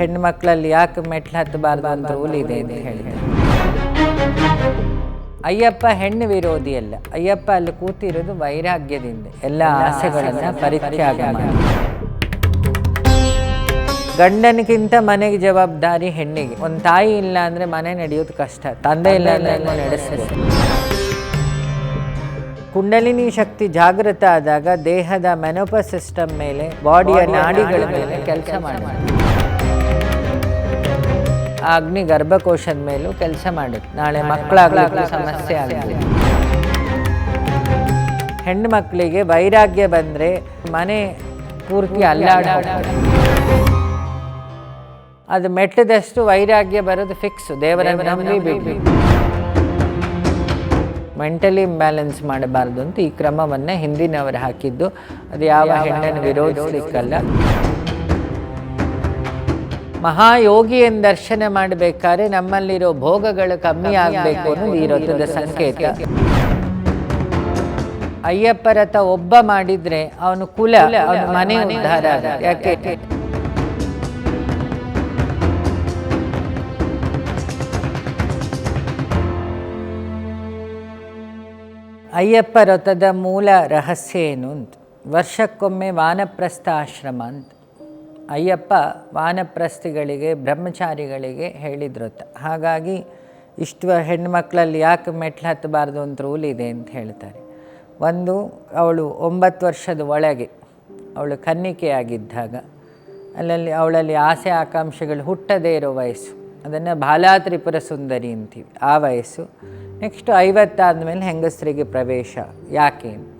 ಹೆಣ್ಣು ಮಕ್ಕಳಲ್ಲಿ ಯಾಕೆ ಮೆಟ್ಲು ಹತ್ತಬಾರ್ದು ಅಂತ ರೂಲ್ ಇದೆ ಅಂತ ಹೇಳಿದೆ ಅಯ್ಯಪ್ಪ ಹೆಣ್ಣು ವಿರೋಧಿ ಅಲ್ಲ ಅಯ್ಯಪ್ಪ ಅಲ್ಲಿ ಕೂತಿರೋದು ವೈರಾಗ್ಯದಿಂದ. ಎಲ್ಲ ಆಸೆಗಳನ್ನು ಪರಿತ್ಯಾಗ ಗಂಡನಿಗಿಂತ ಮನೆಗೆ ಜವಾಬ್ದಾರಿ ಹೆಣ್ಣಿಗೆ. ಒಂದು ತಾಯಿ ಇಲ್ಲ ಅಂದರೆ ಮನೆ ನಡೆಯೋದು ಕಷ್ಟ. ತಂದೆ ಇಲ್ಲ ಅಂದ್ರೆ ನಡೆಸಬೇಕು ಕುಂಡಲಿನಿ ಶಕ್ತಿ ಜಾಗೃತ ಆದಾಗ ದೇಹದ ಮೆನೋಪ ಸಿಸ್ಟಮ್ ಮೇಲೆ ಬಾಡಿಯ ನಾಡಿಗಳ ಮೇಲೆ ಕೆಲಸ ಮಾಡಿ ಆ ಅಗ್ನಿ ಗರ್ಭಕೋಶದ ಮೇಲೂ ಕೆಲಸ ಮಾಡುತ್ತೆ ನಾಳೆ ಮಕ್ಕಳಾಗಲಿಕ್ಕೂ ಸಮಸ್ಯೆ ಆಗಲಿ. ಹೆಣ್ಣು ಮಕ್ಕಳಿಗೆ ವೈರಾಗ್ಯ ಬಂದರೆ ಮನೆ ಪೂರ್ತಿ ಅಲ್ಲಾಡ ಅದು ಮೆಟ್ಟದಷ್ಟು ವೈರಾಗ್ಯ ಬರೋದು ಫಿಕ್ಸ್ ದೇವರ ನಂಬಿ ಮೆಂಟಲಿ ಇಂಬ್ಯಾಲೆನ್ಸ್ ಮಾಡಬಾರ್ದು ಅಂತ ಈ ಕ್ರಮವನ್ನು ಹಿಂದಿನವರು ಹಾಕಿದ್ದು. ಅದು ಯಾವ ಹೆಣ್ಣನ್ನು ವಿರೋಧಿಸಲಿಕ್ಕಲ್ಲ ಮಹಾಯೋಗಿಯನ್ನು ದರ್ಶನ ಮಾಡಬೇಕಾದ್ರೆ ನಮ್ಮಲ್ಲಿರೋ ಭೋಗಗಳು ಕಮ್ಮಿ ಆಗಬೇಕು ಅನ್ನೋದು ಈ ರಥದ ಸಂಕೇತ. ಅಯ್ಯಪ್ಪ ರಥ ಒಬ್ಬ ಮಾಡಿದ್ರೆ ಅವನು ಕುಲ ಅವನ ಮನೆ ಉದ್ಧಾರ. ಯಾಕೆ? ಅಯ್ಯಪ್ಪ ರಥದ ಮೂಲ ರಹಸ್ಯ ಏನು ಅಂತ? ವರ್ಷಕ್ಕೊಮ್ಮೆ ವಾನಪ್ರಸ್ಥ ಆಶ್ರಮ ಅಂತ. ಅಯ್ಯಪ್ಪ ವಾನಪ್ರಸ್ಥಿಗಳಿಗೆ, ಬ್ರಹ್ಮಚಾರಿಗಳಿಗೆ ಹೇಳಿದ್ರು ಅಂತ ಹಾಗಾಗಿ ಇಷ್ಟು ಹೆಣ್ಮಕ್ಳಲ್ಲಿ ಯಾಕೆ ಮೆಟ್ಲು ಹತ್ತಬಾರ್ದು ಅಂತ ರೂಲ್ ಇದೆ ಅಂತ ಹೇಳ್ತಾರೆ. ಒಂದು, ಅವಳು ಒಂಬತ್ತು ವರ್ಷದ ಒಳಗೆ, ಅವಳು ಕನ್ನಿಕೆಯಾಗಿದ್ದಾಗ, ಅಲ್ಲಲ್ಲಿ, ಅವಳಲ್ಲಿ ಆಸೆ ಆಕಾಂಕ್ಷೆಗಳು ಹುಟ್ಟದೇ ಇರೋ ವಯಸ್ಸು. ಅದನ್ನು ಬಾಲಾತ್ರಿಪುರ ಸುಂದರಿ ಅಂತೀವಿ. ಆ ವಯಸ್ಸು. ನೆಕ್ಸ್ಟು ಐವತ್ತಾದ ಮೇಲೆ ಹೆಂಗಸರಿಗೆ ಪ್ರವೇಶ. ಯಾಕೆ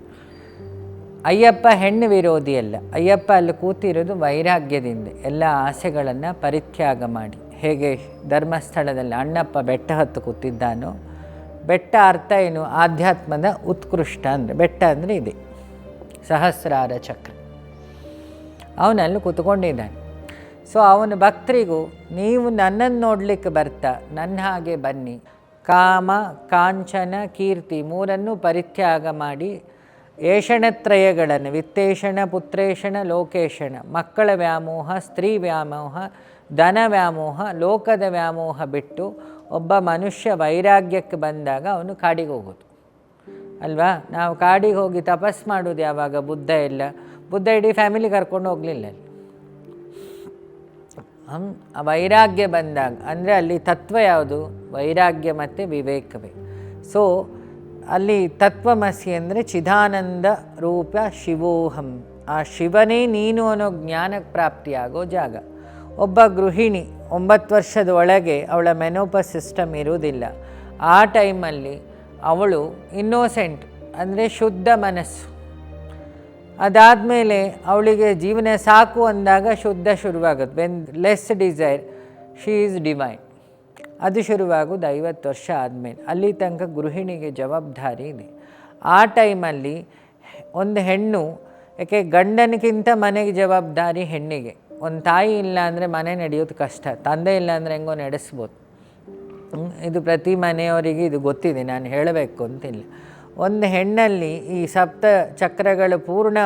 ಅಯ್ಯಪ್ಪ ಹೆಣ್ಣು ವಿರೋಧಿ ಅಲ್ಲ. ಅಯ್ಯಪ್ಪ ಅಲ್ಲಿ ಕೂತಿರೋದು ವೈರಾಗ್ಯದಿಂದ. ಎಲ್ಲ ಆಸೆಗಳನ್ನು ಪರಿತ್ಯಾಗ ಮಾಡಿ. ಹೇಗೆ ಧರ್ಮಸ್ಥಳದಲ್ಲಿ ಅಣ್ಣಪ್ಪ ಬೆಟ್ಟ ಹತ್ತು ಕೂತಿದ್ದಾನೋ, ಬೆಟ್ಟ ಅರ್ಥ ಏನು? ಆಧ್ಯಾತ್ಮದ ಉತ್ಕೃಷ್ಟ ಅಂದರೆ, ಬೆಟ್ಟ ಅಂದರೆ ಇದೆ. ಸಹಸ್ರಾರ ಚಕ್ರ. ಅವನಲ್ಲಿ ಕೂತ್ಕೊಂಡಿದ್ದಾನೆ. ಸೊ ಅವನ ಭಕ್ತರಿಗೂ, ನೀವು ನನ್ನನ್ನು ನೋಡಲಿಕ್ಕೆ ಬರ್ತಾ, ನನ್ನ ಹಾಗೆ ಬನ್ನಿ. ಕಾಮ, ಕಾಂಚನ, ಕೀರ್ತಿ ಮೂರನ್ನು ಪರಿತ್ಯಾಗ ಮಾಡಿ ಏಷಣತ್ರಯಗಳನ್ನು ವಿತ್ತೇಷಣ, ಪುತ್ರೇಷಣ ಲೋಕೇಶಣ ಮಕ್ಕಳ ವ್ಯಾಮೋಹ, ಸ್ತ್ರೀ ವ್ಯಾಮೋಹ, ಧನ ವ್ಯಾಮೋಹ, ಲೋಕದ ವ್ಯಾಮೋಹ ಬಿಟ್ಟು ಒಬ್ಬ ಮನುಷ್ಯ ವೈರಾಗ್ಯಕ್ಕೆ ಬಂದಾಗ ಅವನು ಕಾಡಿಗೆ ಹೋಗೋದು. ಅಲ್ವಾ? ನಾವು ಕಾಡಿಗೆ ಹೋಗಿ ತಪಸ್ ಮಾಡೋದು ಯಾವಾಗ? ಬುದ್ಧ ಎಲ್ಲ ಬುದ್ಧ ಇಡೀ ಫ್ಯಾಮಿಲಿ ಕರ್ಕೊಂಡು ಹೋಗಲಿಲ್ಲ ಅಲ್ಲಿ. ವೈರಾಗ್ಯ ಬಂದಾಗ, ಅಂದರೆ ಅಲ್ಲಿ ತತ್ವ ಯಾವುದು? ವೈರಾಗ್ಯ ಮತ್ತು ವಿವೇಕವೇ. ಸೊ ಅಲ್ಲಿ ತತ್ವಮಸಿ ಅಂದರೆ ಚಿದಾನಂದ ರೂಪ ಶಿವೋಹಂ. ಆ ಶಿವನೇ ನೀನು ಅನ್ನೋ ಜ್ಞಾನ ಪ್ರಾಪ್ತಿಯಾಗೋ ಜಾಗ. ಒಬ್ಬ ಗೃಹಿಣಿ ಒಂಬತ್ತು ವರ್ಷದ ಒಳಗೆ ಅವಳ ಮೆನೋಪ ಸಿಸ್ಟಮ್ ಇರುವುದಿಲ್ಲ. ಆ ಟೈಮಲ್ಲಿ ಅವಳು ಇನ್ನೋಸೆಂಟ್ ಅಂದರೆ ಶುದ್ಧ ಮನಸ್ಸು. ಅದಾದಮೇಲೆ ಅವಳಿಗೆ ಜೀವನ ಸಾಕು ಅಂದಾಗ ಶುದ್ಧ ಶುರುವಾಗುತ್ತೆ. When less desire she is divine ಅದು ಶುರುವಾಗೋದು ಐವತ್ತು ವರ್ಷ ಆದಮೇಲೆ. ಅಲ್ಲಿ ತನಕ ಗೃಹಿಣಿಗೆ ಜವಾಬ್ದಾರಿ ಇದೆ. ಆ ಟೈಮಲ್ಲಿ ಒಂದು ಹೆಣ್ಣು ಯಾಕೆ ಗಂಡನಿಗಿಂತ ಮನೆಗೆ ಜವಾಬ್ದಾರಿ ಹೆಣ್ಣಿಗೆ. ಒಂದು ತಾಯಿ ಇಲ್ಲ ಅಂದರೆ ಮನೆ ನಡೆಯೋದು ಕಷ್ಟ, ತಂದೆ ಇಲ್ಲ ಅಂದರೆ ಹೆಂಗೋ ನಡೆಸ್ಬೋದು. ಇದು ಪ್ರತಿ ಮನೆಯವರಿಗೆ ಇದು ಗೊತ್ತಿದೆ, ನಾನು ಹೇಳಬೇಕು ಅಂತಿಲ್ಲ. ಒಂದು ಹೆಣ್ಣಲ್ಲಿ ಈ ಸಪ್ತ ಚಕ್ರಗಳು ಪೂರ್ಣ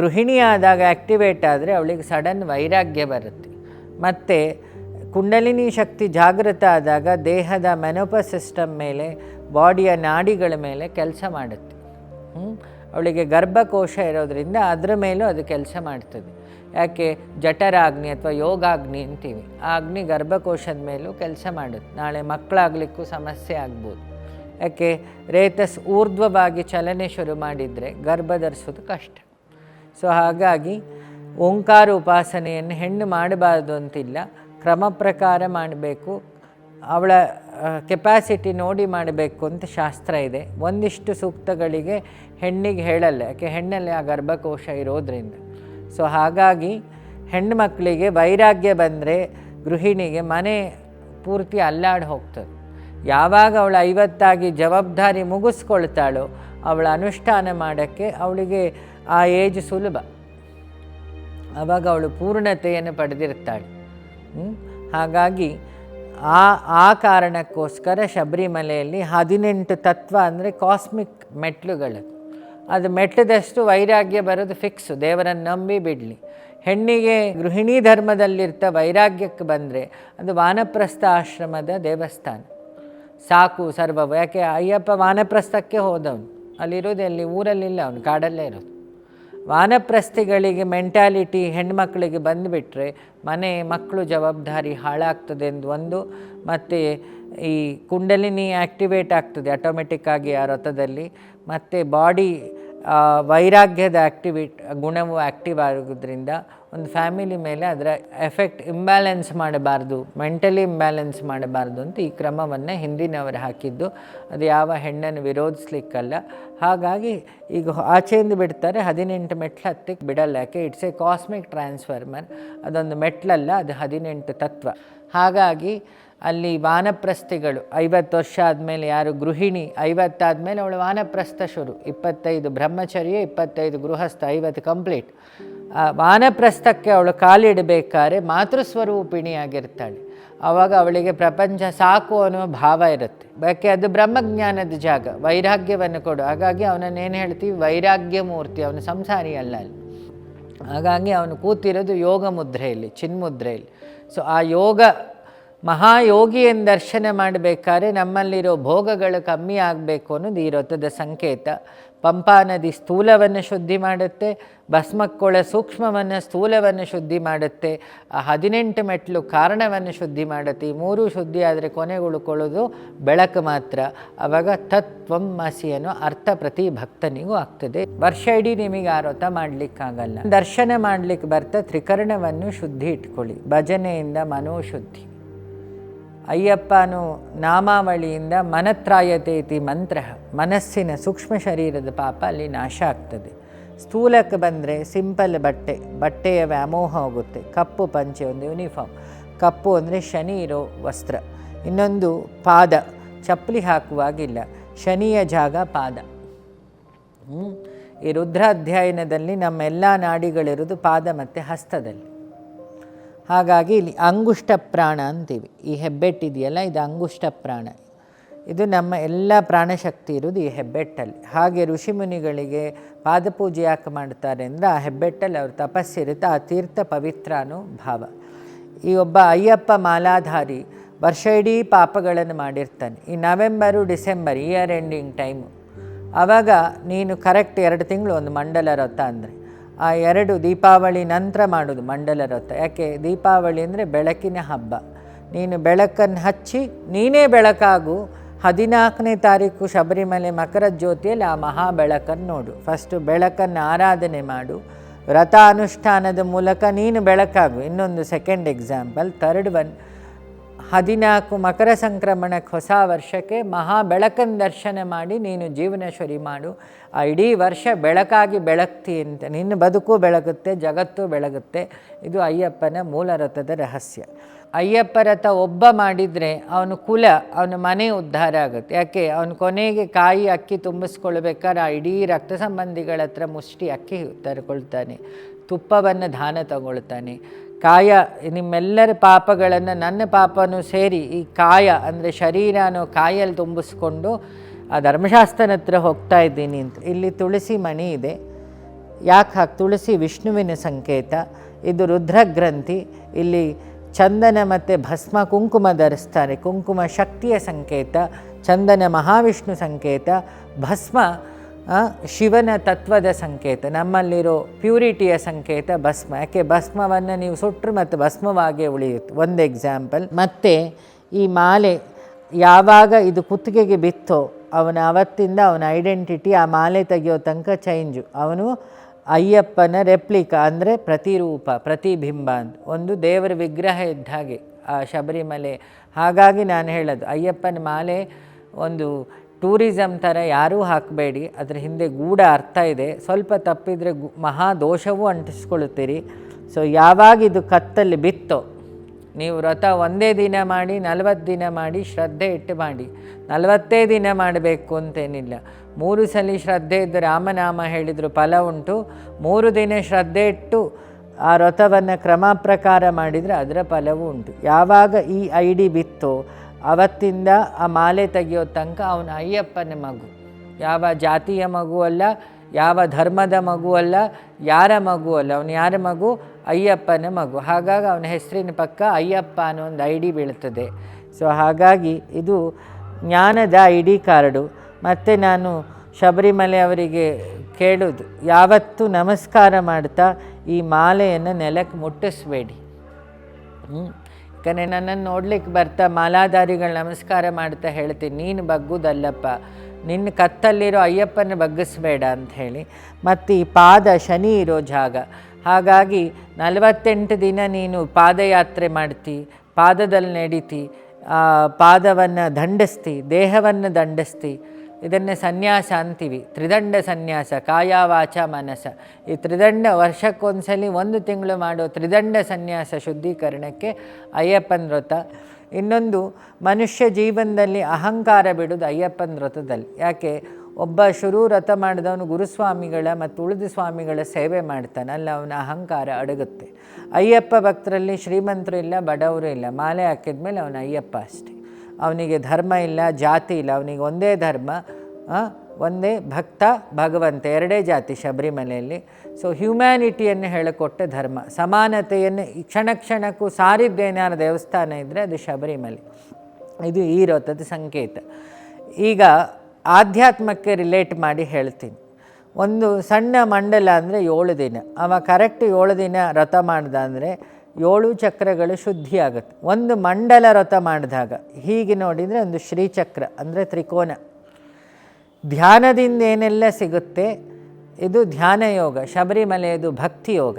ಗೃಹಿಣಿಯಾದಾಗ ಆ್ಯಕ್ಟಿವೇಟ್ ಆದರೆ ಅವಳಿಗೆ ಸಡನ್ ವೈರಾಗ್ಯ ಬರುತ್ತೆ. ಮತ್ತು ಕುಂಡಲಿನಿ ಶಕ್ತಿ ಜಾಗೃತ ಆದಾಗ ದೇಹದ ಮೆನೋಪ ಸಿಸ್ಟಮ್ ಮೇಲೆ, ಬಾಡಿಯ ನಾಡಿಗಳ ಮೇಲೆ ಕೆಲಸ ಮಾಡುತ್ತೆ? ಅವಳಿಗೆ ಗರ್ಭಕೋಶ ಇರೋದರಿಂದ ಅದರ ಮೇಲೂ ಅದು ಕೆಲಸ ಮಾಡ್ತದೆ. ಯಾಕೆ? ಜಠರಾಗ್ನಿ ಅಥವಾ ಯೋಗಾಗ್ನಿ ಅಂತೀವಿ. ಆ ಅಗ್ನಿ ಗರ್ಭಕೋಶದ ಮೇಲೂ ಕೆಲಸ ಮಾಡುತ್ತೆ. ನಾಳೆ ಮಕ್ಕಳಾಗಲಿಕ್ಕೂ ಸಮಸ್ಯೆ ಆಗ್ಬೋದು. ಯಾಕೆ? ರೇತಸ್ ಊರ್ಧ್ವವಾಗಿ ಚಲನೆ ಶುರು ಮಾಡಿದರೆ ಗರ್ಭ ಧರಿಸೋದು ಕಷ್ಟ. ಸೊ ಹಾಗಾಗಿ, ಓಂಕಾರ ಉಪಾಸನೆಯನ್ನು ಹೆಣ್ಣು ಮಾಡಬಾರ್ದು ಅಂತಿಲ್ಲ. ಕ್ರಮ ಪ್ರಕಾರ ಮಾಡಬೇಕು, ಅವಳ ಕೆಪಾಸಿಟಿ ನೋಡಿ ಮಾಡಬೇಕು ಅಂತ ಶಾಸ್ತ್ರ ಇದೆ. ಒಂದಿಷ್ಟು ಸೂಕ್ತಗಳಿಗೆ ಹೆಣ್ಣಿಗೆ ಹೇಳಲ್ಲ, ಯಾಕೆ ಹೆಣ್ಣಲ್ಲಿ ಆ ಗರ್ಭಕೋಶ ಇರೋದ್ರಿಂದ. ಸೊ ಹಾಗಾಗಿ ಹೆಣ್ಣು ಮಕ್ಕಳಿಗೆ ವೈರಾಗ್ಯ ಬಂದರೆ ಗೃಹಿಣಿಗೆ ಮನೆ ಪೂರ್ತಿ ಅಲ್ಲಾಡಿ ಹೋಗ್ತದೆ. ಯಾವಾಗ ಅವಳು ಐವತ್ತಾಗಿ ಜವಾಬ್ದಾರಿ ಮುಗಿಸ್ಕೊಳ್ತಾಳೋ, ಅವಳ ಅನುಷ್ಠಾನ ಮಾಡೋಕ್ಕೆ ಅವಳಿಗೆ ಆ ಏಜ್ ಸುಲಭ. ಆವಾಗ ಅವಳು ಪೂರ್ಣತೆಯನ್ನು ಪಡೆದಿರ್ತಾಳೆ? ಹಾಗಾಗಿ ಆ ಆ ಕಾರಣಕ್ಕೋಸ್ಕರ ಶಬರಿಮಲೆಯಲ್ಲಿ ಹದಿನೆಂಟು ತತ್ವ ಅಂದರೆ ಕಾಸ್ಮಿಕ್ ಮೆಟ್ಲುಗಳು ಅದು ಮೆಟ್ಟದಷ್ಟು ವೈರಾಗ್ಯ ಬರೋದು ಫಿಕ್ಸು ದೇವರನ್ನು ನಂಬಿ ಬಿಡಲಿ. ಹೆಣ್ಣಿಗೆ ಗೃಹಿಣಿ ಧರ್ಮದಲ್ಲಿರ್ತ ವೈರಾಗ್ಯಕ್ಕೆ ಬಂದರೆ ಅದು ವಾನಪ್ರಸ್ಥ ಆಶ್ರಮದ ದೇವಸ್ಥಾನ. ಸಾಕು ಸರ್ವವು. ಯಾಕೆ ಅಯ್ಯಪ್ಪ ವಾನಪ್ರಸ್ಥಕ್ಕೆ ಹೋದವನು. ಅಲ್ಲಿರೋದು ಅಲ್ಲಿ ಊರಲ್ಲಿಲ್ಲ ಅವನು, ಕಾಡಲ್ಲೇ ಇರೋದು. ವಾನಪ್ರಸ್ಥಿಗಳಿಗೆ ಮೆಂಟ್ಯಾಲಿಟಿ ಹೆಣ್ಮಕ್ಳಿಗೆ ಬಂದುಬಿಟ್ರೆ ಮನೆ ಮಕ್ಕಳು ಜವಾಬ್ದಾರಿ ಹಾಳಾಗ್ತದೆ ಎಂದು ಒಂದು, ಮತ್ತು ಈ ಕುಂಡಲಿನಿ ಆ್ಯಕ್ಟಿವೇಟ್ ಆಗ್ತದೆ ಆಟೋಮೆಟಿಕ್ಕಾಗಿ ಆ ರಥದಲ್ಲಿ, ಮತ್ತು ಬಾಡಿ ವೈರಾಗ್ಯದ ಆ್ಯಕ್ಟಿವೇಟ್ ಗುಣವು ಆ್ಯಕ್ಟಿವ್ ಆಗೋದ್ರಿಂದ ಒಂದು ಫ್ಯಾಮಿಲಿ ಮೇಲೆ ಅದರ ಎಫೆಕ್ಟ್ ಇಂಬ್ಯಾಲೆನ್ಸ್ ಮಾಡಬಾರ್ದು ಮೆಂಟಲಿ ಇಂಬ್ಯಾಲೆನ್ಸ್ ಮಾಡಬಾರ್ದು ಅಂತ ಈ ಕ್ರಮವನ್ನು ಹಿಂದಿನವರು ಹಾಕಿದ್ದು. ಅದು ಯಾವ ಹೆಣ್ಣನ್ನು ವಿರೋಧಿಸ್ಲಿಕ್ಕಲ್ಲ. ಹಾಗಾಗಿ ಈಗ ಆಚೆಯಿಂದ ಬಿಡ್ತಾರೆ, ಹದಿನೆಂಟು ಮೆಟ್ಲು ಹತ್ತಿಗೆ ಬಿಡಲ್ಲ. ಯಾಕೆ? ಇಟ್ಸ್ ಎ ಕಾಸ್ಮಿಕ್ ಟ್ರಾನ್ಸ್ಫಾರ್ಮರ್ ಅದೊಂದು ಮೆಟ್ಲಲ್ಲ, ಅದು ಹದಿನೆಂಟು ತತ್ವ. ಹಾಗಾಗಿ ಅಲ್ಲಿ ವಾನಪ್ರಸ್ಥಿಗಳು, ಐವತ್ತು ವರ್ಷ ಆದಮೇಲೆ ಯಾರು ಗೃಹಿಣಿ ಐವತ್ತಾದಮೇಲೆ ಅವಳು ವಾನಪ್ರಸ್ಥ ಶುರು. ಇಪ್ಪತ್ತೈದು ಬ್ರಹ್ಮಚರ್ಯ, ಇಪ್ಪತ್ತೈದು ಗೃಹಸ್ಥ, ಐವತ್ತು ಕಂಪ್ಲೀಟ್ ವಾನಪ್ರಸ್ಥಕ್ಕೆ ಅವಳು ಕಾಲಿಡಬೇಕಾದ್ರೆ ಮಾತೃಸ್ವರೂಪಿಣಿಯಾಗಿರ್ತಾಳೆ. ಆವಾಗ ಅವಳಿಗೆ ಪ್ರಪಂಚ ಸಾಕು ಅನ್ನೋ ಭಾವ ಇರುತ್ತೆ. ಯಾಕೆ? ಅದು ಬ್ರಹ್ಮಜ್ಞಾನದ ಜಾಗ. ವೈರಾಗ್ಯವನ್ನು ಕೊಡು. ಹಾಗಾಗಿ ಅವನನ್ನೇನು ಹೇಳ್ತೀವಿ? ವೈರಾಗ್ಯ ಮೂರ್ತಿ ಅವನು ಸಂಸಾರಿ ಅಲ್ಲ ಅಲ್ಲಿ. ಹಾಗಾಗಿ ಅವನು ಕೂತಿರೋದು ಯೋಗ ಮುದ್ರೆಯಲ್ಲಿ ಚಿನ್ಮುದ್ರೆಯಲ್ಲಿ ಸೊ ಆ ಯೋಗ ಮಹಾಯೋಗಿಯನ್ನು ದರ್ಶನ ಮಾಡಬೇಕಾದ್ರೆ ನಮ್ಮಲ್ಲಿರೋ ಭೋಗಗಳು ಕಮ್ಮಿ ಆಗಬೇಕು ಅನ್ನೋದು ಈ ರಥದ ಸಂಕೇತ. ಪಂಪಾ ನದಿ ಸ್ಥೂಲವನ್ನು ಶುದ್ಧಿ ಮಾಡುತ್ತೆ, ಭಸ್ಮಕ್ಕೊಳ ಸೂಕ್ಷ್ಮವನ್ನು ಸ್ಥೂಲವನ್ನು ಶುದ್ಧಿ ಮಾಡುತ್ತೆ, ಆ ಹದಿನೆಂಟು ಮೆಟ್ಲು ಕಾರಣವನ್ನು ಶುದ್ಧಿ ಮಾಡುತ್ತೆ, ಈ ಮೂರೂ ಶುದ್ಧಿ ಆದರೆ ಕೊನೆಗೆ ಉಳ್ಕೊಳ್ಳೋದು ಬೆಳಕು ಮಾತ್ರ. ಆವಾಗ ತತ್ವಂ ಮಸಿ ಅನ್ನೋ ಅರ್ಥ ಪ್ರತಿ ಭಕ್ತನಿಗೂ ಆಗ್ತದೆ. ವರ್ಷ ಇಡೀ ನಿಮಗೆ ಆ ವ್ರತ ಮಾಡಲಿಕ್ಕಾಗಲ್ಲ. ದರ್ಶನ ಮಾಡಲಿಕ್ಕೆ ಬರ್ತಾ ತ್ರಿಕರಣವನ್ನು ಶುದ್ಧಿ ಇಟ್ಕೊಳ್ಳಿ. ಭಜನೆಯಿಂದ ಮನೋಶುದ್ಧಿ. ಅಯ್ಯಪ್ಪನು ನಾಮಾವಳಿಯಿಂದ ಮನತ್ರಾಯತೆ ಇತಿ ಮಂತ್ರ. ಮನಸ್ಸಿನ ಸೂಕ್ಷ್ಮ ಶರೀರದ ಪಾಪ ಅಲ್ಲಿ ನಾಶ ಆಗ್ತದೆ. ಸ್ಥೂಲಕ್ಕೆ ಬಂದರೆ ಸಿಂಪಲ್ ಬಟ್ಟೆ. ಬಟ್ಟೆಯ ವ್ಯಾಮೋಹ ಹೋಗುತ್ತೆ. ಕಪ್ಪು ಪಂಚೆ ಒಂದು ಯೂನಿಫಾರ್ಮ್. ಕಪ್ಪು ಅಂದರೆ ಶನಿ ಇರೋ ವಸ್ತ್ರ. ಇನ್ನೊಂದು ಪಾದ. ಚಪ್ಪಲಿ ಹಾಕುವಾಗಿಲ್ಲ. ಶನಿಯ ಜಾಗ ಪಾದ. ಈ ರುದ್ರ ಅಧ್ಯಯನದಲ್ಲಿ ನಮ್ಮೆಲ್ಲ ನಾಡಿಗಳಿರೋದು ಪಾದ ಮತ್ತು ಹಸ್ತದಲ್ಲಿ. ಹಾಗಾಗಿ ಇಲ್ಲಿ ಅಂಗುಷ್ಟ ಪ್ರಾಣ ಅಂತೀವಿ. ಈ ಹೆಬ್ಬೆಟ್ಟಿದೆಯಲ್ಲ ಇದು ಅಂಗುಷ್ಟ ಪ್ರಾಣ. ಇದು ನಮ್ಮ ಎಲ್ಲ ಪ್ರಾಣಶಕ್ತಿ ಇರೋದು ಈ ಹೆಬ್ಬೆಟ್ಟಲ್ಲಿ. ಹಾಗೆ ಋಷಿಮುನಿಗಳಿಗೆ ಪಾದಪೂಜೆ ಯಾಕೆ ಮಾಡ್ತಾರೆ ಅಂದರೆ ಆ ಹೆಬ್ಬೆಟ್ಟಲ್ಲಿ ಅವ್ರ ತಪಸ್ಸಿರುತ್ತೆ, ಆ ತೀರ್ಥ ಪವಿತ್ರ ಅನ್ನೋ ಭಾವ. ಈ ಒಬ್ಬ ಅಯ್ಯಪ್ಪ ಮಾಲಾಧಾರಿ ವರ್ಷ ಇಡೀ ಪಾಪಗಳನ್ನು ಮಾಡಿರ್ತಾನೆ. ಈ November, December year ending time ಆವಾಗ ನೀನು ಕರೆಕ್ಟ್ ಎರಡು ತಿಂಗಳು ಒಂದು ಮಂಡಲ ರಥ ಅಂದರೆ. ಆ ಎರಡು ದೀಪಾವಳಿ ನಂತರ ಮಾಡೋದು ಮಂಡಲ ವ್ರತ ಯಾಕೆ? ದೀಪಾವಳಿ ಅಂದರೆ ಬೆಳಕಿನ ಹಬ್ಬ. ನೀನು ಬೆಳಕನ್ನು ಹಚ್ಚಿ ನೀನೇ ಬೆಳಕಾಗು. ಹದಿನಾಲ್ಕನೇ ತಾರೀಕು ಶಬರಿಮಲೆ ಮಕರ ಜ್ಯೋತಿಯಲ್ಲಿ ಆ ಮಹಾ ಬೆಳಕನ್ನು ನೋಡು. ಫಸ್ಟು ಬೆಳಕನ್ನು ಆರಾಧನೆ ಮಾಡು. ವ್ರತ ಅನುಷ್ಠಾನದ ಮೂಲಕ ನೀನು ಬೆಳಕಾಗು. ಇನ್ನೊಂದು ಸೆಕೆಂಡ್ ಎಕ್ಸಾಂಪಲ್ ಥರ್ಡ್ ಒನ್ ಹದಿನಾಲ್ಕು ಮಕರ ಸಂಕ್ರಮಣಕ್ಕೆ ಹೊಸ ವರ್ಷಕ್ಕೆ ಮಹಾ ಬೆಳಕನ್ನು ದರ್ಶನ ಮಾಡಿ ನೀನು ಜೀವನ ಶುರಿ ಮಾಡು. ಆ ಇಡೀ ವರ್ಷ ಬೆಳಕಾಗಿ ಬೆಳಗ್ತಿ ಅಂತ. ನಿನ್ನ ಬದುಕು ಬೆಳಗುತ್ತೆ, ಜಗತ್ತು ಬೆಳಗುತ್ತೆ. ಇದು ಅಯ್ಯಪ್ಪನ ಮೂಲ ರಥದ ರಹಸ್ಯ. ಅಯ್ಯಪ್ಪ ರಥ ಒಬ್ಬ ಮಾಡಿದರೆ ಅವನು ಕುಲ, ಅವನ ಮನೆ ಉದ್ಧಾರ ಆಗುತ್ತೆ. ಯಾಕೆ? ಅವನು ಕೊನೆಗೆ ಕಾಯಿ ಅಕ್ಕಿ ತುಂಬಿಸ್ಕೊಳ್ಬೇಕಾದ್ರೆ ಆ ಇಡೀ ರಕ್ತ ಸಂಬಂಧಿಗಳ ಹತ್ರ ಮುಷ್ಟಿ ಅಕ್ಕಿ ತರ್ಕೊಳ್ತಾನೆ. ತುಪ್ಪವನ್ನು ದಾನ ತಗೊಳ್ತಾನೆ. ಕಾಯ, ನಿಮ್ಮೆಲ್ಲರ ಪಾಪಗಳನ್ನು ನನ್ನ ಪಾಪನೂ ಸೇರಿ ಈ ಕಾಯ ಅಂದರೆ ಶರೀರನೂ ಕಾಯಲ್ಲಿ ತುಂಬಿಸ್ಕೊಂಡು ಆ ಧರ್ಮಶಾಸ್ತ್ರನ ಹತ್ರ ಹೋಗ್ತಾ ಇದ್ದೀನಿ ಅಂತ. ಇಲ್ಲಿ ತುಳಸಿ ಮಣಿ ಇದೆ. ಯಾಕೆ ಹಾಕಿ, ತುಳಸಿ ವಿಷ್ಣುವಿನ ಸಂಕೇತ, ಇದು ರುದ್ರಗ್ರಂಥಿ, ಇಲ್ಲಿ ಚಂದನ ಮತ್ತು ಭಸ್ಮ ಕುಂಕುಮ ಧರಿಸ್ತಾರೆ. ಕುಂಕುಮ ಶಕ್ತಿಯ ಸಂಕೇತ, ಚಂದನ ಮಹಾವಿಷ್ಣು ಸಂಕೇತ, ಭಸ್ಮ ಶಿವನ ತತ್ವದ ಸಂಕೇತ, ನಮ್ಮಲ್ಲಿರೋ ಪ್ಯೂರಿಟಿಯ ಸಂಕೇತ ಭಸ್ಮ. ಯಾಕೆ? ಭಸ್ಮವನ್ನು ನೀವು ಸುಟ್ಟರು ಮತ್ತು ಭಸ್ಮವಾಗೇ ಉಳಿಯುತ್ತೆ. ಒಂದು ಎಕ್ಸಾಂಪಲ್ ಮತ್ತು ಈ ಮಾಲೆ ಯಾವಾಗ ಇದು ಕುತ್ತಿಗೆಗೆ ಬಿತ್ತೋ, ಅವನ ಅವತ್ತಿಂದ ಅವನ ಐಡೆಂಟಿಟಿ ಆ ಮಾಲೆ ತೆಗೆಯೋ ತನಕ ಚೇಂಜು ಅವನು ಅಯ್ಯಪ್ಪನ ರೆಪ್ಲಿಕಾ ಅಂದರೆ ಪ್ರತಿರೂಪ, ಪ್ರತಿಬಿಂಬ ಅಂತ. ಒಂದು ದೇವರ ವಿಗ್ರಹ ಇದ್ದ ಹಾಗೆ ಆ ಶಬರಿಮಲೆ. ಹಾಗಾಗಿ ನಾನು ಹೇಳೋದು, ಅಯ್ಯಪ್ಪನ ಮಾಲೆ ಒಂದು ಟೂರಿಸಮ್ ಥರ ಯಾರೂ ಹಾಕಬೇಡಿ, ಅದರ ಹಿಂದೆ ಗೂಢ ಅರ್ಥ ಇದೆ. ಸ್ವಲ್ಪ ತಪ್ಪಿದರೆ ಗು, ಮಹಾ ದೋಷವೂ ಅಂಟಿಸ್ಕೊಳ್ತೀರಿ ಸೊ, ಯಾವಾಗ ಇದು ಕತ್ತಲ್ಲಿ ಬಿತ್ತೋ, ನೀವು ವ್ರತ ಒಂದೇ ದಿನ ಮಾಡಿ, ನಲವತ್ತು ದಿನ ಮಾಡಿ ಶ್ರದ್ಧೆ ಇಟ್ಟು ಮಾಡಿ. ನಲವತ್ತೇ ದಿನ ಮಾಡಬೇಕು ಅಂತೇನಿಲ್ಲ. ಮೂರು ಸಲ ಶ್ರದ್ಧೆ ಇದ್ದು ರಾಮನಾಮ ಹೇಳಿದರು ಫಲ ಉಂಟು. ಮೂರು ದಿನ ಶ್ರದ್ಧೆ ಇಟ್ಟು ಆ ವ್ರತವನ್ನು ಕ್ರಮ ಪ್ರಕಾರ ಮಾಡಿದರೆ ಅದರ ಫಲವೂ ಉಂಟು. ಯಾವಾಗ ಈ ಐ ಡಿ ಬಿತ್ತೋ ಅವತ್ತಿಂದ ಆ ಮಾಲೆ ತೆಗೆಯೋ ತನಕ ಅವನ ಅಯ್ಯಪ್ಪನ ಮಗು. ಯಾವ ಜಾತಿಯ ಮಗು ಅಲ್ಲ, ಯಾವ ಧರ್ಮದ ಮಗು ಅಲ್ಲ, ಯಾರ ಮಗು ಅಲ್ಲ, ಅವನು ಯಾರ ಮಗು? ಅಯ್ಯಪ್ಪನ ಮಗು. ಹಾಗಾಗಿ ಅವನ ಹೆಸರಿನ ಪಕ್ಕ ಅಯ್ಯಪ್ಪ ಅನ್ನೋ ಒಂದು ಐ ಡಿ ಬೀಳ್ತದೆ. ಸೊ ಹಾಗಾಗಿ ಇದು ಜ್ಞಾನದ ಐ ಡಿ ಕಾರ್ಡು. ಮತ್ತು ನಾನು ಶಬರಿಮಲೆ ಅವರಿಗೆ ಕೇಳೋದು, ಯಾವತ್ತೂ ನಮಸ್ಕಾರ ಮಾಡ್ತಾ ಈ ಮಾಲೆಯನ್ನು ನೆಲಕ್ಕೆ ಮುಟ್ಟಿಸ್ಬೇಡಿ. ಯಾಕಂದರೆ ನನ್ನನ್ನು ನೋಡ್ಲಿಕ್ಕೆ ಬರ್ತಾ ಮಾಲಾಧಾರಿಗಳು ನಮಸ್ಕಾರ ಮಾಡ್ತಾ ಹೇಳ್ತೀನಿ ನೀನು ಬಗ್ಗುದಲ್ಲಪ್ಪ. ನಿನ್ನ ಕತ್ತಲ್ಲಿರೋ ಅಯ್ಯಪ್ಪನ ಬಗ್ಗಿಸ್ಬೇಡ ಹೇಳಿ. ಮತ್ತು ಈ ಪಾದ ಶನಿ ಇರೋ ಜಾಗ. ಹಾಗಾಗಿ ನಲವತ್ತೆಂಟು ದಿನ ನೀನು ಪಾದಯಾತ್ರೆ ಮಾಡ್ತಿ, ಪಾದದಲ್ಲಿ ನಡೀತಿ ಪಾದವನ್ನು ದಂಡಿಸ್ತಿ, ದೇಹವನ್ನು ದಂಡಿಸ್ತಿ. ಇದನ್ನೇ ಸನ್ಯಾಸ ಅಂತೀವಿ. ತ್ರಿದಂಡ ಸನ್ಯಾಸ, ಕಾಯಾವಾಚ ಮನಸ. ಈ ತ್ರಿದಂಡ ವರ್ಷಕ್ಕೊಂದ್ಸಲಿ ಒಂದು ತಿಂಗಳು ಮಾಡೋ ತ್ರಿದಂಡ ಸನ್ಯಾಸ ಶುದ್ಧೀಕರಣಕ್ಕೆ ಅಯ್ಯಪ್ಪನ ವ್ರತ. ಇನ್ನೊಂದು, ಮನುಷ್ಯ ಜೀವನದಲ್ಲಿ ಅಹಂಕಾರ ಬಿಡೋದು ಅಯ್ಯಪ್ಪನ ವ್ರತದಲ್ಲಿ. ಯಾಕೆ? ಒಬ್ಬ ಶುರು ವ್ರತ ಮಾಡಿದವನು ಗುರುಸ್ವಾಮಿಗಳ ಮತ್ತು ಉಳಿದ ಸ್ವಾಮಿಗಳ ಸೇವೆ ಮಾಡ್ತಾನೆ. ಅಲ್ಲಿ ಅವನ ಅಹಂಕಾರ ಅಡಗುತ್ತೆ. ಅಯ್ಯಪ್ಪ ಭಕ್ತರಲ್ಲಿ ಶ್ರೀಮಂತರು ಇಲ್ಲ, ಬಡವರು ಇಲ್ಲ. ಮಾಲೆ ಹಾಕಿದ್ಮೇಲೆ ಅವನ ಅಯ್ಯಪ್ಪ ಅಷ್ಟೇ. ಅವನಿಗೆ ಧರ್ಮ ಇಲ್ಲ, ಜಾತಿ ಇಲ್ಲ, ಅವನಿಗೆ ಒಂದೇ ಧರ್ಮ ಒಂದೇ ಭಕ್ತ, ಭಗವಂತ, ಎರಡೇ ಜಾತಿ ಶಬರಿಮಲೆಯಲ್ಲಿ. ಸೊ ಹ್ಯುಮ್ಯಾನಿಟಿಯನ್ನು ಹೇಳಿಕೊಟ್ಟ ಧರ್ಮ. ಸಮಾನತೆಯನ್ನು ಕ್ಷಣ ಕ್ಷಣಕ್ಕೂ ಸಾರಿದ್ದೇನಾರು ದೇವಸ್ಥಾನ ಇದ್ದರೆ ಅದು ಶಬರಿಮಲೆ. ಇದು ಈ ರಥದ ಸಂಕೇತ. ಈಗ ಆಧ್ಯಾತ್ಮಕ್ಕೆ ರಿಲೇಟ್ ಮಾಡಿ ಹೇಳ್ತೀನಿ. ಒಂದು ಸಣ್ಣ ಮಂಡಲ ಅಂದರೆ ಏಳು ದಿನ. ಅವ ಕರೆಕ್ಟ್ ಏಳು ದಿನ ರಥ ಮಾಡ್ದ ಅಂದರೆ ಏಳು ಚಕ್ರಗಳು ಶುದ್ಧಿ ಆಗುತ್ತೆ ಒಂದು ಮಂಡಲ ರಥ ಮಾಡಿದಾಗ, ಹೀಗೆ ನೋಡಿದರೆ ಒಂದು ಶ್ರೀಚಕ್ರ, ಅಂದರೆ ತ್ರಿಕೋನ. ಧ್ಯಾನದಿಂದ ಏನೆಲ್ಲ ಸಿಗುತ್ತೆ? ಇದು ಧ್ಯಾನ ಯೋಗ, ಶಬರಿಮಲೆಯದು ಭಕ್ತಿ ಯೋಗ.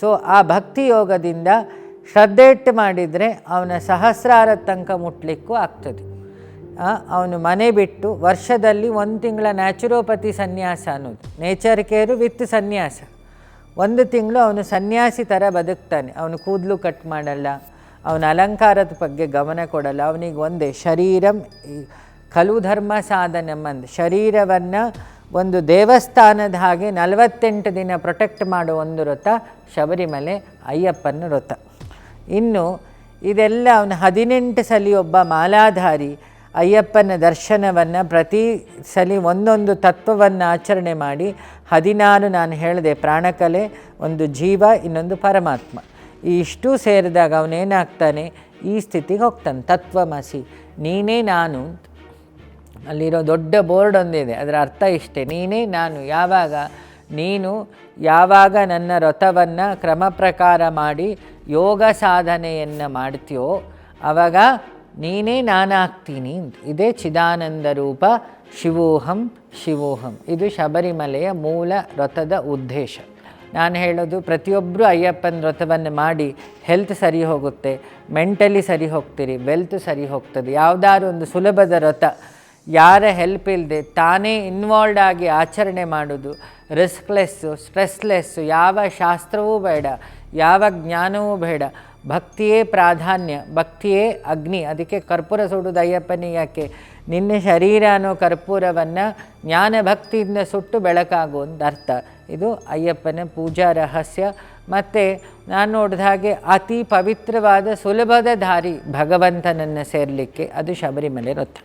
ಸೊ ಆ ಭಕ್ತಿ ಯೋಗದಿಂದ ಶ್ರದ್ಧೆ ಇಟ್ಟು ಮಾಡಿದರೆ ಅವನ ಸಹಸ್ರಾರ ತನಕ ಮುಟ್ಲಿಕ್ಕೂ ಆಗ್ತದೆ. ಅವನು ಮನೆ ಬಿಟ್ಟು ವರ್ಷದಲ್ಲಿ ಒಂದು ತಿಂಗಳ ನ್ಯಾಚುರೋಪತಿ ಸನ್ಯಾಸ ಅನ್ನೋದು. ನೇಚರ್ ಕೇರು ವಿತ್ ಸನ್ಯಾಸ. ಒಂದು ತಿಂಗಳು ಅವನು ಸನ್ಯಾಸಿ ಥರ ಬದುಕ್ತಾನೆ. ಅವನು ಕೂದಲು ಕಟ್ ಮಾಡಲ್ಲ. ಅವನ ಅಲಂಕಾರದ ಬಗ್ಗೆ ಗಮನ ಕೊಡಲ್ಲ. ಅವನಿಗೆ ಒಂದೇ ಶರೀರಂ ಖಲು ಧರ್ಮ ಮಂದ್ ಶರೀರವನ್ನು ಒಂದು ದೇವಸ್ಥಾನದ ಹಾಗೆ ನಲವತ್ತೆಂಟು ದಿನ ಪ್ರೊಟೆಕ್ಟ್ ಮಾಡೋ ಒಂದು ವ್ರತ ಶಬರಿಮಲೆ ಅಯ್ಯಪ್ಪನ ವ್ರತ ಇನ್ನು ಇದೆಲ್ಲ ಅವನು ಹದಿನೆಂಟು ಸಲಿ ಒಬ್ಬ ಮಾಲಾಧಾರಿ ಅಯ್ಯಪ್ಪನ ದರ್ಶನವನ್ನು ಪ್ರತಿ ಸಲಿ ಒಂದೊಂದು ತತ್ವವನ್ನು ಆಚರಣೆ ಮಾಡಿ ಹದಿನಾರು ನಾನು ಹೇಳಿದೆ, ಪ್ರಾಣಕಲೆ ಒಂದು ಜೀವ, ಇನ್ನೊಂದು ಪರಮಾತ್ಮ. ಈ ಇಷ್ಟು ಸೇರಿದಾಗ ಅವನೇನಾಗ್ತಾನೆ, ಈ ಸ್ಥಿತಿಗೆ ಹೋಗ್ತಾನೆ, ತತ್ವಮಸಿ. ನೀನೇ ನಾನು ಅಲ್ಲಿರೋ ದೊಡ್ಡ ಬೋರ್ಡ್ ಒಂದಿದೆ, ಅದರ ಅರ್ಥ ಇಷ್ಟೇ. ನೀನೇ ನಾನು, ಯಾವಾಗ? ನೀನು ಯಾವಾಗ ನನ್ನ ರಥವನ್ನು ಕ್ರಮ ಪ್ರಕಾರ ಮಾಡಿ ಯೋಗ ಸಾಧನೆಯನ್ನು ಮಾಡ್ತೀಯೋ ಆವಾಗ ನೀನೇ ನಾನಾಗ್ತೀನಿ ಇದೇ ಚಿದಾನಂದ ರೂಪ, ಶಿವೋಹಂ ಶಿವೋಹಂ. ಇದು ಶಬರಿಮಲೆಯ ಮೂಲ ವ್ರತದ ಉದ್ದೇಶ. ನಾನು ಹೇಳೋದು ಪ್ರತಿಯೊಬ್ಬರು ಅಯ್ಯಪ್ಪನ ವ್ರತವನ್ನು ಮಾಡಿ ಹೆಲ್ತ್ ಸರಿ ಹೋಗುತ್ತೆ ಮೆಂಟಲಿ ಸರಿ ಹೋಗ್ತೀರಿ ವೆಲ್ತ್ ಸರಿ ಹೋಗ್ತದೆ. ಯಾವುದಾದ್ರು ಒಂದು ಸುಲಭದ ವ್ರತ ಯಾರ ಹೆಲ್ಪ್ ಇಲ್ಲದೆ ತಾನೇ ಇನ್ವಾಲ್ಡ್ ಆಗಿ ಆಚರಣೆ ಮಾಡೋದು ರಿಸ್ಕ್ಲೆಸ್ಸು ಸ್ಟ್ರೆಸ್ಲೆಸ್ಸು ಯಾವ ಶಾಸ್ತ್ರವೂ ಬೇಡ, ಯಾವ ಜ್ಞಾನವೂ ಬೇಡ. ಭಕ್ತಿಯೇ ಪ್ರಾಧಾನ್ಯ, ಭಕ್ತಿಯೇ ಅಗ್ನಿ. ಅದಕ್ಕೆ ಕರ್ಪೂರ ಸುಡುವುದು ಅಯ್ಯಪ್ಪನೇ ಯಾಕೆ? ನಿನ್ನ ಶರೀರ ಅನ್ನೋ ಕರ್ಪೂರವನ್ನು ಜ್ಞಾನ ಭಕ್ತಿಯಿಂದ ಸುಟ್ಟು ಬೆಳಕಾಗುವಂಥ ಅರ್ಥ ಇದು ಅಯ್ಯಪ್ಪನ ಪೂಜಾ ರಹಸ್ಯ. ಮತ್ತು ನಾನು ನೋಡಿದ ಹಾಗೆ ಅತಿ ಪವಿತ್ರವಾದ ಸುಲಭದ ದಾರಿ ಭಗವಂತನನ್ನು ಸೇರಲಿಕ್ಕೆ ಅದು ಶಬರಿಮಲೆ ರಥ.